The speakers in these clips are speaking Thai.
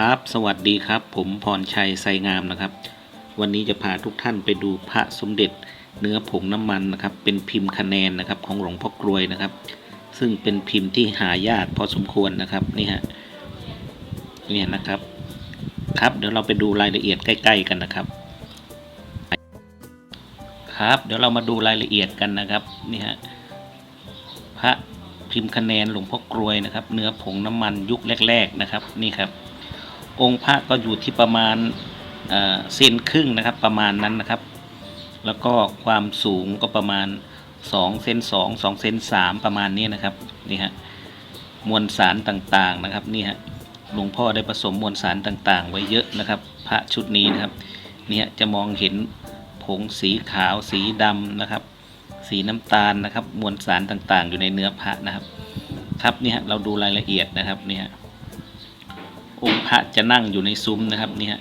ครับ สวัสดีครับ ผมพรชัยไซงามนะครับ วันนี้จะพาทุกท่านไปดูพระสมเด็จเนื้อผงน้ำมันนะครับ เป็นพิมพ์คะแนนนะครับของหลวงพ่อกรวยนะครับ ซึ่งเป็นพิมพ์ที่หายากพอสมควรนะครับนี่ฮะเนี่ยนะครับ ครับเดี๋ยวเราไปดูรายละเอียดใกล้ ๆ กันนะครับ ครับเดี๋ยวเรามาดูรายละเอียดกันนะครับนี่ฮะพระพิมพ์คะแนนหลวงพ่อกรวยนะครับ เนื้อผงน้ำมันยุคแรก ๆ นะครับ นี่ครับ องค์พระก็อยู่ที่ประมาณเซนครึ่งนะครับประมาณนั้นนะครับ แล้วก็ความสูงก็ประมาณ2เซน2 2เซน3ประมาณนี้นะครับนี่ฮะมวลสารต่างๆนะครับนี่ฮะหลวงพ่อได้ผสมมวลสารต่างๆ ไว้เยอะนะครับ พระชุดนี้นะครับนี่ฮะจะมองเห็นผงสีขาวสีดำนะครับ สีน้ำตาลนะครับ มวลสารต่างๆ อยู่ในเนื้อพระนะครับ ครับนี่ฮะเราดูรายละเอียดนะครับนี่ฮะ องค์พระจะนั่งอยู่ในซุ้มนะครับนี่ฮะ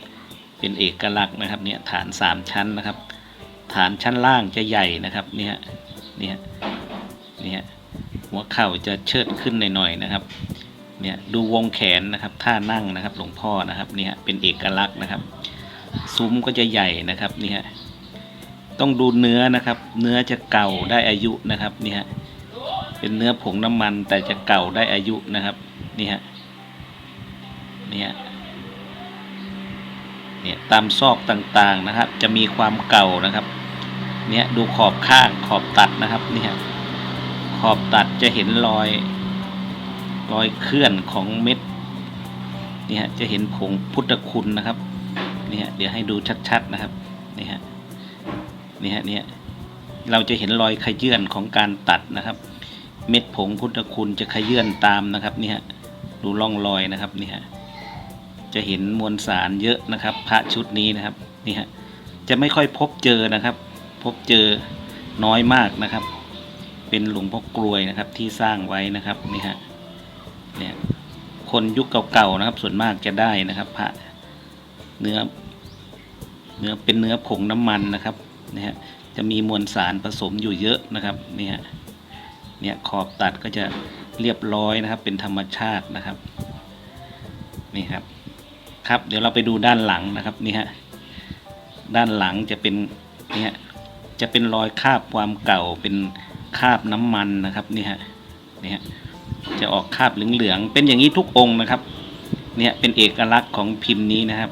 เป็นเอกลักษณ์นะครับเนี่ยฐานสามชั้นนะครับ ฐานชั้นล่างจะใหญ่นะครับเนี่ยเนี่ยเนี่ยหัวเข่าจะเชิดขึ้นหน่อยๆนะครับเนี่ยดูวงแขนนะครับท่านั่งนะครับหลวงพ่อนะครับเนี่ยเป็นเอกลักษณ์นะครับ ซุ้มก็จะใหญ่นะครับเนี่ยต้องดูเนื้อนะครับ เนื้อจะเก่าได้อายุนะครับเนี่ยเป็นเนื้อผงน้ำมันแต่จะเก่าได้อายุนะครับนี่ฮะ เนี่ยเนี่ยตามซอกต่างๆนะครับ จะมีความเก่านะครับ เนี่ยดูขอบข้างขอบตัดนะครับเนี่ยขอบตัดจะเห็นรอยรอยเคลื่อนของเม็ดเนี่ยจะเห็นผงพุทธคุณนะครับเนี่ยเดี๋ยวให้ดูชัดๆนะครับนี่ฮะนี่ฮะเนี่ยเราจะเห็นรอยขยื่นของการตัดนะครับ เม็ดผงพุทธคุณจะขยื่นตามนะครับนี่ฮะดูร่องรอยนะครับนี่ฮะ จะเห็นมวลสารเยอะนะครับ พระชุดนี้นะครับนี่ฮะจะไม่ค่อยพบเจอนะครับ พบเจอน้อยมากนะครับ เป็นหลวงพ่อกลวยนะครับที่สร้างไว้นะครับนี่ฮะเนี่ยคนยุคเก่าๆนะครับ ส่วนมากจะได้นะครับ พระเนื้อเนื้อเป็นเนื้อผงน้ำมันนะครับนี่ฮะจะมีมวลสารผสมอยู่เยอะนะครับนี่ฮะเนี่ยขอบตัดก็จะเรียบร้อยนะครับ เป็นธรรมชาตินะครับนี่ครับ ครับ เดี๋ยวเราไปดูด้านหลังนะครับนี่ฮะด้านหลังจะเป็นนี่ยจะเป็นรอยคาบความเก่าเป็นคาบน้ำมันนะครับนี่ฮะนี่ฮะจะออกคาบเหลืองๆเป็นอย่างนี้ทุกองค์นะครับ เนี่ยเป็นเอกลักษณ์ของพิมพ์นี้นะครับ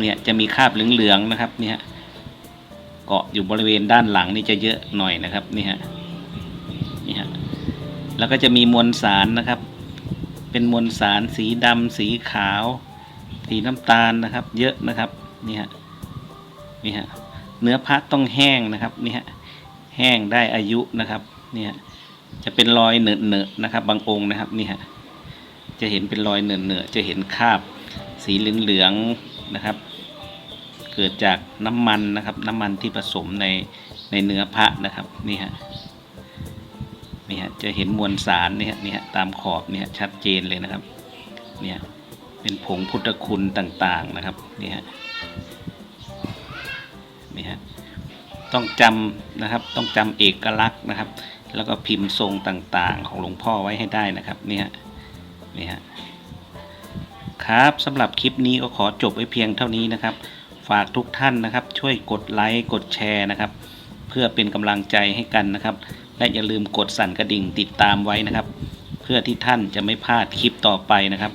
เนี่ยจะมีคาบเหลืองๆนะครับเนี่ยเกาะอยู่บริเวณด้านหลังนี่จะเยอะหน่อยนะครับนี่ฮะนี่ฮะแล้วก็จะมีมวลสารนะครับ เป็นมวลสารสีดำสีขาว สีน้ำตาลนะครับ เยอะนะครับนี่ฮะนี่ฮะเนื้อพระต้องแห้งนะครับนี่ฮะแห้งได้อายุนะครับนี่ฮะจะเป็นรอยเหนอะเนอะนะครับ บางองค์นะครับนี่ฮะจะเห็นเป็นรอยเหนอะเนอะจะเห็นคราบ สีเหลืองๆนะครับ เกิดจากน้ำมันนะครับ น้ำมันที่ผสมในในเนื้อพระนะครับนี่ฮะนี่ฮะจะเห็นมวลสารนี่ยนี่ฮะตามขอบนี่ยชัดเจนเลยนะครับ เนี่ย เป็นผงพุทธคุณต่างๆนะครับนี่ฮะนี่ฮะต้องจำนะครับต้องจำเอกลักษณ์นะครับ แล้วก็พิมพ์ทรงต่างๆ ของหลวงพ่อไว้ให้ได้นะครับนี่ยนี่ฮะครับสำหรับคลิปนี้ก็ขอจบไว้เพียงเท่านี้นะครับ ฝากทุกท่านนะครับ ช่วยกดไลค์กดแชร์นะครับ เพื่อเป็นกำลังใจให้กันนะครับ และอย่าลืมกดสั่นกระดิ่งติดตามไว้นะครับ เพื่อที่ท่านจะไม่พลาดคลิปต่อไปนะครับ